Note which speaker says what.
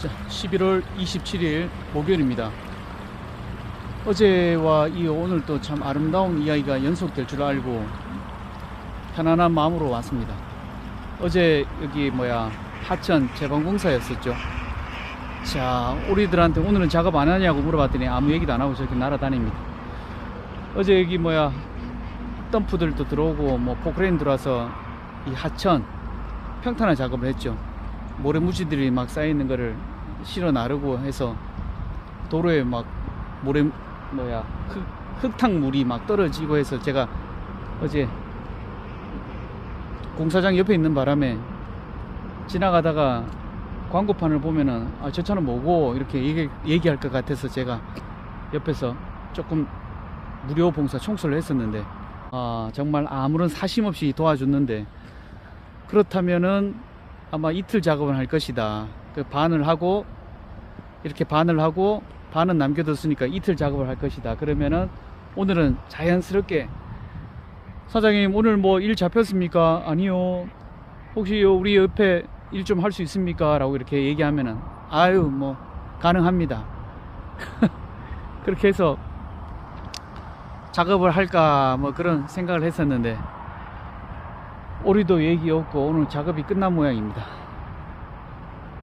Speaker 1: 자, 11월 27일 목요일입니다. 어제와 이 오늘 또 참 아름다운 이야기가 연속될 줄 알고 편안한 마음으로 왔습니다. 어제 여기 뭐야 하천 재방공사였었죠. 자, 우리들한테 오늘은 작업 안 하냐고 물어봤더니 아무 얘기도 안 하고 저렇게 날아다닙니다. 어제 여기 뭐야 덤프들도 들어오고 뭐 포크레인 들어와서 이 하천 평탄화 작업을 했죠. 모래무지들이 막 쌓여있는 거를 실어 나르고 해서 도로에 막 모래 뭐야 흙, 흙탕물이 막 떨어지고 해서 제가 어제 공사장 옆에 있는 바람에 지나가다가 광고판을 보면은 아, 저 차는 뭐고? 이렇게 얘기, 얘기할 것 같아서 제가 옆에서 조금 무료 봉사 청소를 했었는데 아, 정말 아무런 사심 없이 도와줬는데 그렇다면은 아마 이틀 작업을 할 것이다. 그 반을 하고 이렇게 반을 하고 반은 남겨뒀으니까 이틀 작업을 할 것이다. 그러면은 오늘은 자연스럽게 사장님 오늘 뭐 일 잡혔습니까? 아니요. 혹시 요 우리 옆에 일 좀 할 수 있습니까? 라고 이렇게 얘기하면은 아유 뭐 가능합니다. 그렇게 해서 작업을 할까 뭐 그런 생각을 했었는데 우리도 얘기 없고 오늘 작업이 끝난 모양입니다.